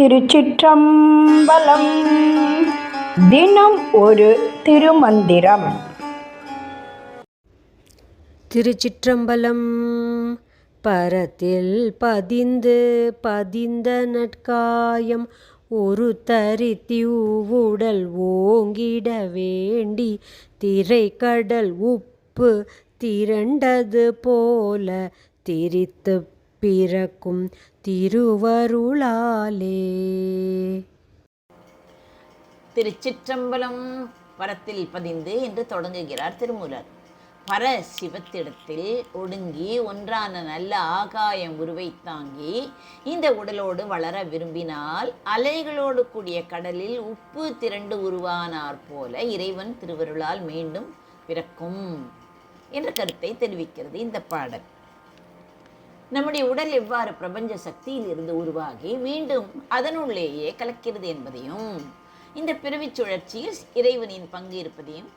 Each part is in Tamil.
திருச்சிற்றம்பலம். தினம் ஒரு திருமந்திரம். திருச்சிற்றம்பலம் பரத்தில் பதிந்து பதிந்த நட்காயம் ஒரு தரித்தியூவுடல் ஓங்கிட வேண்டி திரைக்கடல் உப்பு திரண்டது போல திரித்து பிறக்கும் திருவருளாலே. திருச்சிற்றம்பலம் பரத்தில் பதிந்து என்று தொடங்குகிறார் திருமூலர். பர சிவத்திடத்தில் ஒடுங்கி ஒன்றான நல்ல ஆகாயம் உருவை தாங்கி இந்த உடலோடு வளர விரும்பினால் அலைகளோடு கூடிய கடலில் உப்பு திரண்டு உருவானார் போல இறைவன் திருவருளால் மீண்டும் பிறக்கும் என்ற கருத்தை தெரிவிக்கிறது இந்த பாடல். நம்முடைய உடல் எவ்வாறு பிரபஞ்ச சக்தியில் இருந்து உருவாகி மீண்டும் அதனுள்ளேயே கலக்கிறது என்பதையும் இந்த பிறவிச் சுழற்சியில் இறைவனின் பங்கு இருப்பதையும்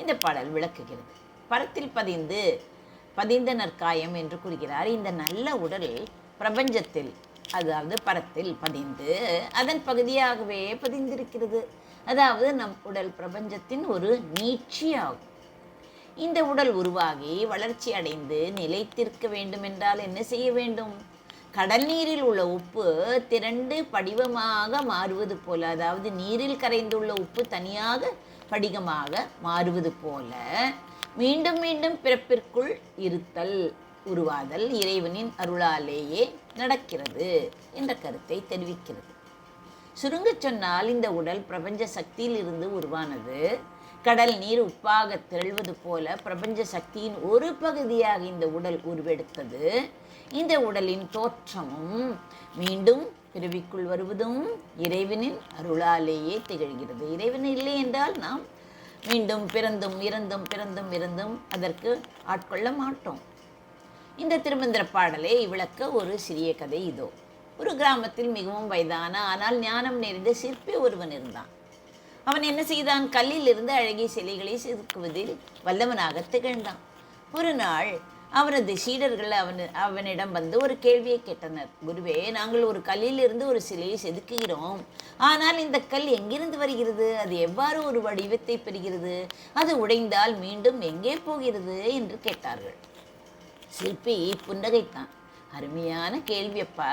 இந்த பாடல் விளக்குகிறது. பரத்தில் பதிந்து பதிந்த நற்காயம் என்று கூறுகிறார். இந்த நல்ல உடல் பிரபஞ்சத்தில் அதாவது பரத்தில் பதிந்து அதன் பகுதியாகவே பதிந்திருக்கிறது. அதாவது நம் உடல் பிரபஞ்சத்தின் ஒரு நீட்சியாகும். இந்த உடல் உருவாகி வளர்ச்சி அடைந்து நிலைத்திருக்க வேண்டுமென்றால் என்ன செய்ய வேண்டும்? கடல் நீரில் உள்ள உப்பு திரண்டு படிவமாக மாறுவது போல அதாவது நீரில் கரைந்துள்ள உப்பு தனியாக படிகமாக மாறுவது போல மீண்டும் மீண்டும் பிறப்பிற்குள் இருத்தல் உருவாதல் இறைவனின் அருளாலேயே நடக்கிறது என்ற கருத்தை தெரிவிக்கிறது. சுருங்கச் சொன்னால் இந்த உடல் பிரபஞ்ச சக்தியில் இருந்து உருவானது கடல் நீர் உப்பாக திரள்வது போல பிரபஞ்ச சக்தியின் ஒரு பகுதியாக இந்த உடல் உருவெடுத்தது. இந்த உடலின் தோற்றமும் மீண்டும் பிறவிக்குள் வருவதும் இறைவனின் அருளாலேயே திகழ்கிறது. இறைவன் இல்லை என்றால் நாம் மீண்டும் பிறந்தும் இறந்தும் பிறந்தும் இறந்தும் அதற்கு ஆட்கொள்ள மாட்டோம். இந்த திருமந்திர பாடலை விளக்க ஒரு சிறிய கதை இதோ. ஒரு கிராமத்தில் மிகவும் வயதான ஆனால் ஞானம் நிறைந்த சிற்பி ஒருவன் இருந்தான். அவன் என்ன செய்தான்? கல்லில் இருந்து அழகிய சிலைகளை செதுக்குவதில் வல்லவனாக திகழ்ந்தான். ஒரு நாள் அவனது சீடர்கள் அவன் அவனிடம் வந்து ஒரு கேள்வியை கேட்டனர். குருவே நாங்கள் ஒரு கல்லில் இருந்து ஒரு சிலையை செதுக்குகிறோம். ஆனால் இந்த கல் எங்கிருந்து வருகிறது? அது எவ்வாறு ஒரு வடிவத்தை பெறுகிறது? அது உடைந்தால் மீண்டும் எங்கே போகிறது? என்று கேட்டார்கள். சிற்பி புன்னகைத்தான். அருமையான கேள்வியப்பா.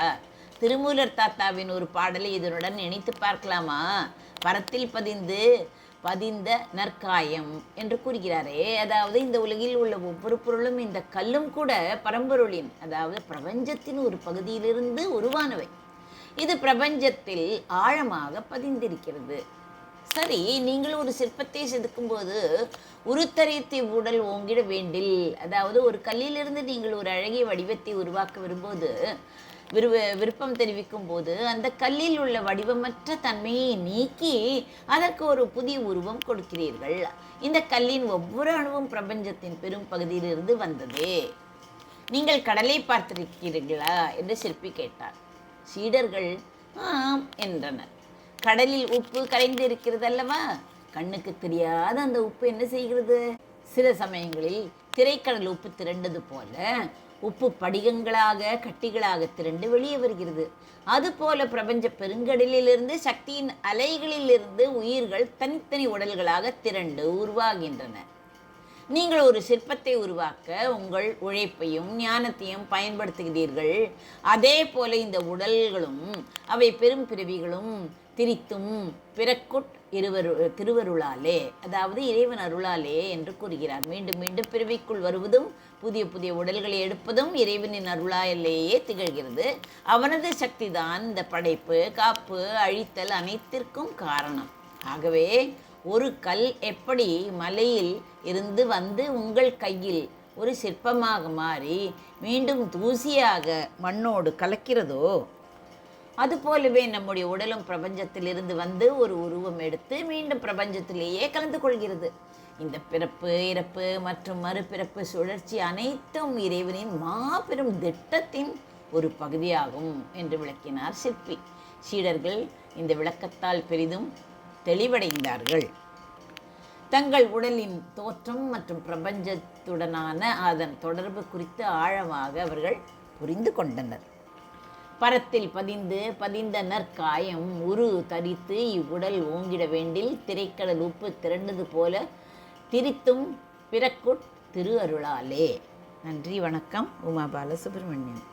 திருமூலர் தாத்தாவின் ஒரு பாடலை இதனுடன் இணைத்து பார்க்கலாமா? பரத்தில் பதிந்து பதிந்த நற்காயம் என்று கூறுகிறாரே. அதாவது இந்த உலகில் உள்ள ஒவ்வொரு பொருளும் இந்த கல்லும் கூட பரம்பொருளின் அதாவது பிரபஞ்சத்தின் ஒரு பகுதியிலிருந்து உருவானவை. இது பிரபஞ்சத்தில் ஆழமாக பதிந்திருக்கிறது. சரி நீங்கள் ஒரு சிற்பத்தை செதுக்கும்போது உருத்தரித்து உடல் ஓங்கிட வேண்டில் அதாவது ஒரு கல்லிலிருந்து நீங்கள் ஒரு அழகிய வடிவத்தை உருவாக்க வரும்போது விரு விருப்பம் தெரிவிக்கும் போது அந்த கல்லில் உள்ள வடிவமற்ற தன்மையை நீக்கி அதற்கு ஒரு புதிய உருவம் கொடுக்கிறீர்கள். இந்த கல்லின் ஒவ்வொரு அணுவும் பிரபஞ்சத்தின் பெரும் பகுதியிலிருந்து வந்தது. நீங்கள் கடலை பார்த்திருக்கிறீர்களா? என்று சிற்பி கேட்டார். சீடர்கள் ஆம் என்றனர். கடலில் உப்பு கரைந்து இருக்கிறது அல்லவா கண்ணுக்கு தெரியாத அந்த உப்பு என்ன செய்கிறது? சில சமயங்களில் திரைக்கடல் உப்பு திரண்டது போல உப்பு படிகங்களாக கட்டிகளாக திரண்டு வெளியே வருகிறது. அதுபோல பிரபஞ்ச பெருங்கடலிலிருந்து சக்தியின் அலைகளிலிருந்து உயிர்கள் தனித்தனி உடல்களாக திரண்டு உருவாகின்றன. நீங்கள் ஒரு சிற்பத்தை உருவாக்க உங்கள் உழைப்பையும் ஞானத்தையும் பயன்படுத்துகிறீர்கள். அதே போல இந்த உடல்களும் அவை பெரும் பிறவிகளும் திரித்தும் பிறக்குட் இருவரு திருவருளாலே அதாவது இறைவன் அருளாலே என்று கூறுகிறார். மீண்டும் மீண்டும் பிறவிக்குள் வருவதும் புதிய புதிய உடல்களை எடுப்பதும் இறைவனின் அருளாலேயே திகழ்கிறது. அவனது சக்திதான் இந்த படைப்பு காப்பு அழித்தல் அனைத்திற்கும் காரணம். ஆகவே ஒரு கல் எப்படி மலையில் இருந்து வந்து உங்கள் கையில் ஒரு சிற்பமாக மாறி மீண்டும் தூசியாக மண்ணோடு கலக்கிறதோ? அதுபோலவே நம்முடைய உடலும் பிரபஞ்சத்திலிருந்து வந்து ஒரு உருவம் எடுத்து மீண்டும் பிரபஞ்சத்திலேயே கலந்து கொள்கிறது. இந்த பிறப்பு இறப்பு மற்றும் மறுபிறப்பு சுழற்சி அனைத்தும் இறைவனின் மாபெரும் திட்டத்தின் ஒரு பகுதியாகும் என்று விளக்கினார் சிற்பி. சீடர்கள் இந்த விளக்கத்தால் பெரிதும் தெளிவடைந்தார்கள். தங்கள் உடலின் தோற்றம் மற்றும் பிரபஞ்சத்துடனான அதன் தொடர்பு குறித்து ஆழமாக அவர்கள் புரிந்து கொண்டனர். பரத்தில் பதிந்து பதிந்த நற்காயம் உரு தரித்து இவ்வுடல் ஓங்கிட வேண்டில் திரைக்கடல் உப்பு திரண்டது போல திரித்தும் பிறக்குட் திரு அருளாலே நன்றி வணக்கம். உமா பாலசுப்ரமணியன்